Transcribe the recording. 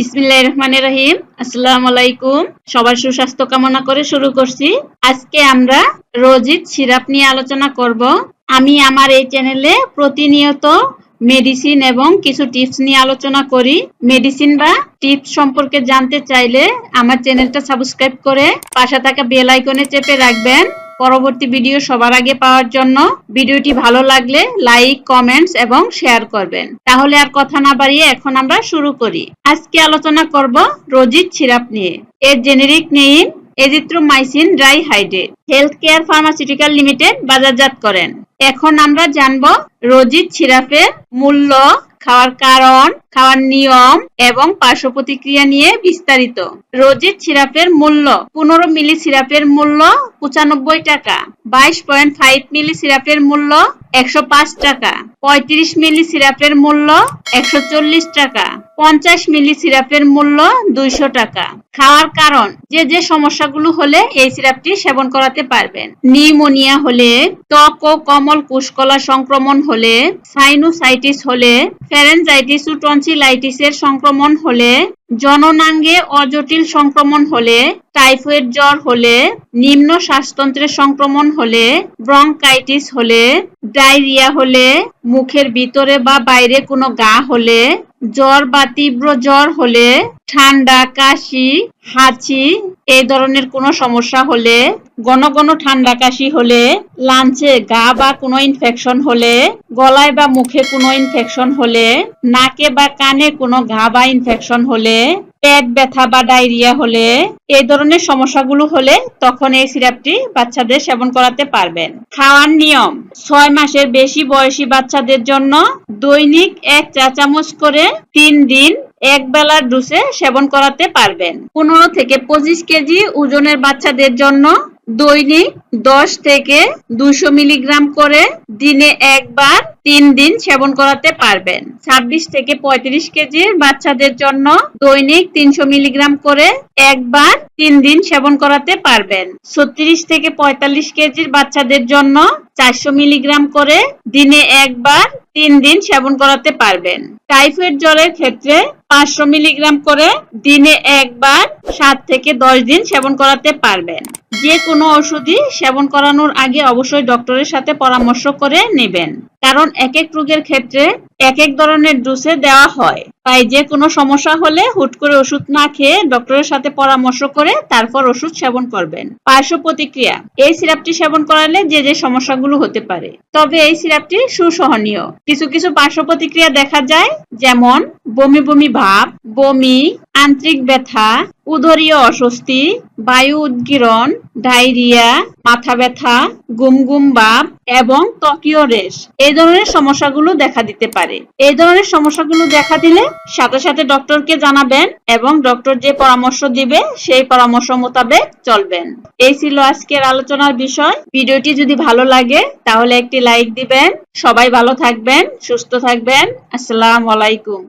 বিসমিল্লাহ রহমান রহিম। আসসালামু আলাইকুম। সবার সুস্বাস্থ্য কামনা করে শুরু করছি। আজকে আমরা রোজিত সিরাপ নিয়ে আলোচনা করব। আমি আমার এই চ্যানেলে প্রতিনিয়ত মেডিসিন এবং কিছু টিপস নিয়ে আলোচনা করি। মেডিসিন বা টিপস সম্পর্কে জানতে চাইলে আমার চ্যানেলটা সাবস্ক্রাইব করে পাশে থাকা বেল আইকনে চেপে রাখবেন। পরবর্তী ভিডিও সবার আগে পাওয়ার জন্য। ভিডিওটি ভালো লাগলে লাইক কমেন্টস এবং শেয়ার করবেন। তাহলে আর কথা না বাড়িয়ে এখন আমরা শুরু করি। আজকে আলোচনা করব রোজিত সিরাপ নিয়ে। এর generic name azithromycin dihydrate health care pharmaceutical limited বাজারজাত করেন। এখন আমরা জানব রোজিত সিরাপের মূল্য খাওয়ার কারণ, খাওয়ার নিয়ম এবং পার্শ্ব প্রতিক্রিয়া নিয়ে বিস্তারিত। রোজিত সিরাপের মূল্য, পনেরো মিলি সিরাপের মূল্য পঁচানব্বই টাকা। বাইশ পয়েন্ট ফাইভ মিলি সিরাপের মূল্য একশো পাঁচ টাকা। পঁয়ত্রিশ মিলি সিরাপের মূল্য একশো চল্লিশ টাকা। পঞ্চাশ মিলি সিরাপের মূল্য দুইশো টাকা। খাওয়ার কারণ, যে যে সমস্যাগুলো হলে এই সিরাপটি সেবন করাতে পারবেন। নিউমোনিয়া হলে, ত্বক ও কমল কুশকলা সংক্রমণ হলে, সাইনোসাইটিস হলে, ফ্যারেনজাইটিস ও টনসিলাইটিসের সংক্রমণ হলে জননাঙ্গে অজটিল সংক্রমণ হলে, টাইফয়েড জ্বর হলে, নিম্ন শ্বাসতন্ত্রের সংক্রমণ হলে, ব্রঙ্কাইটিস হলে, ডায়রিয়া হলে মুখের ভিতরে বা বাইরে কোনো গা হলে, জ্বর বা তীব্র জ্বর হলে, ঠান্ডা, কাশি, হাঁচি, এই ধরনের কোনো সমস্যা হলে, ঘন ঘন ঠান্ডা কাশি হলে, লাঞ্চে গা বা কোনো ইনফেকশন হলে, গলায় বা মুখে কোনো ইনফেকশন হলে, নাকে বা কানে কোনো ঘা বা ইনফেকশন হলে পেট ব্যথা বা ডায়রিয়া হলে, এই ধরনের সমস্যাগুলো হলে তখন এই সিরাপটি বাচ্চাদের সেবন করাতে পারবেন। খাওয়ার নিয়ম, ছয় মাসের বেশি বয়সী বাচ্চাদের জন্য দৈনিক এক চা চামচ করে তিন দিন এক বেলার ডোসে সেবন করাতে পারবেন। পনেরো থেকে পঁচিশ কেজি ওজনের বাচ্চাদের জন্য দৈনিক দশ থেকে দুশো মিলিগ্রাম করে দিনে একবার তিন দিন সেবন করাতে পারবেন। ছাব্বিশ থেকে পঁয়ত্রিশ কেজির বাচ্চাদের জন্য দৈনিক তিনশো মিলিগ্রাম করে একবার তিন দিন সেবন করাতে পারবেন। ছত্রিশ থেকে পঁয়তাল্লিশ কেজির বাচ্চাদের জন্য চারশো মিলিগ্রাম করে দিনে একবার তিন দিন সেবন করাতে পারবেন। টাইফয়েড জ্বরের ক্ষেত্রে পাঁচশো মিলিগ্রাম করে দিনে একবার সাত থেকে দশ দিন সেবন করাতে পারবেন। যে কোনো ওষুধই সেবন করানোর আগে অবশ্যই ডক্টরের সাথে পরামর্শ করে নেবেন। কারণ এক এক রোগের ক্ষেত্রে এক এক ধরনের ডোসে দেওয়া হয়। তাই যে কোনো সমস্যা হলে হুট করে ওষুধ না খেয়ে ডক্টরের সাথে পরামর্শ করে তারপর ওষুধ সেবন করবেন। পার্শ্ব প্রতিক্রিয়া এই সিরাপটি সেবন করালে যে যে সমস্যাগুলো হতে পারে। তবে এই সিরাপটি সুসহনীয়। কিছু কিছু পার্শ্ব প্রতিক্রিয়া দেখা যায়, যেমন বমি বমি ভাব, বমি, আন্তরিক ব্যথা, উদরীয় অস্বস্তি, বায়ু উদ্গীরণ, ডায়রিয়া, মাথা ব্যথা গুম গুম ভাব এবং ত্বকীয় রেশ। এই ধরনের সমস্যাগুলো দেখা দিতে পারে। এই ধরনের সমস্যাগুলো দেখা দিলে সাথে সাথে ডক্টরকে জানাবেন এবং ডক্টর যে পরামর্শ দিবে, সেই পরামর্শ মোতাবেক চলবেন। এই ছিল আজকের আলোচনার বিষয়। ভিডিওটি যদি ভালো লাগে, তাহলে একটি লাইক দিবেন। সবাই ভালো থাকবেন, সুস্থ থাকবেন। আসসালামু আলাইকুম।